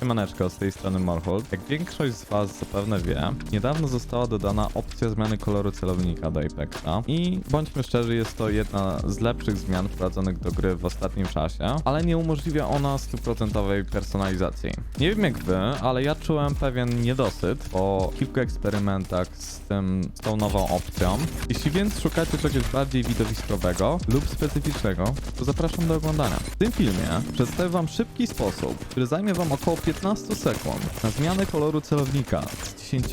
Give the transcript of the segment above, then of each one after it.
Siemaneczko, z tej strony Morhold. Jak większość z Was zapewne wie, niedawno została dodana opcja zmiany koloru celownika do Apexa i bądźmy szczerzy, jest to jedna z lepszych zmian wprowadzonych do gry w ostatnim czasie, ale nie umożliwia ona stuprocentowej personalizacji. Nie wiem jak Wy, ale ja czułem pewien niedosyt po kilku eksperymentach z, tym, z tą nową opcją. Jeśli więc szukacie czegoś bardziej widowiskowego lub specyficznego, to zapraszam do oglądania. W tym filmie przedstawię Wam szybki sposób, który zajmie Wam około 15 sekund na zmianę koloru celownika z 10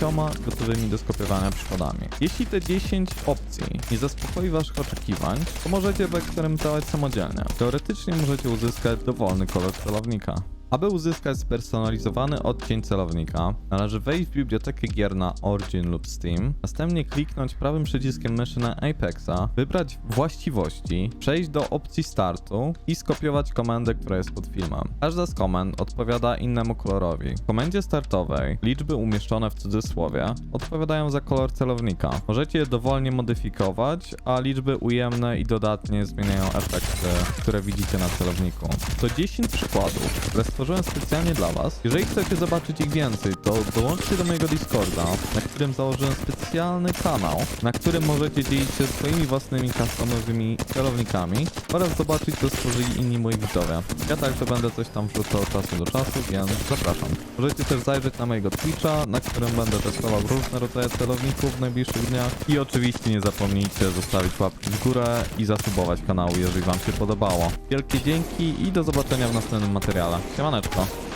gotowymi do skopiowania przykładami. Jeśli te 10 opcji nie zaspokoi Waszych oczekiwań, to możecie zaeksperymentować samodzielnie. Teoretycznie możecie uzyskać dowolny kolor celownika. Aby uzyskać spersonalizowany odcień celownika, należy wejść w bibliotekę gier na Origin lub Steam, następnie kliknąć prawym przyciskiem myszy na Apexa, wybrać właściwości, przejść do opcji startu i skopiować komendę, która jest pod filmem. Każda z komend odpowiada innemu kolorowi. W komendzie startowej liczby umieszczone w cudzysłowie odpowiadają za kolor celownika. Możecie je dowolnie modyfikować, a liczby ujemne i dodatnie zmieniają efekty, które widzicie na celowniku. To 10 przykładów, które stworzyłem specjalnie dla Was. Jeżeli chcecie zobaczyć ich więcej, to dołączcie do mojego Discorda, na którym założyłem specjalny kanał, na którym możecie dzielić się swoimi własnymi customowymi celownikami oraz zobaczyć, co stworzyli inni moi widzowie. Ja także będę coś tam wrzucał od czasu do czasu, więc zapraszam. Możecie też zajrzeć na mojego Twitcha, na którym będę testował różne rodzaje celowników w najbliższych dniach. I oczywiście nie zapomnijcie zostawić łapki w górę i zasubować kanału, jeżeli Wam się podobało. Wielkie dzięki i do zobaczenia w następnym materiale. Siemaneczko.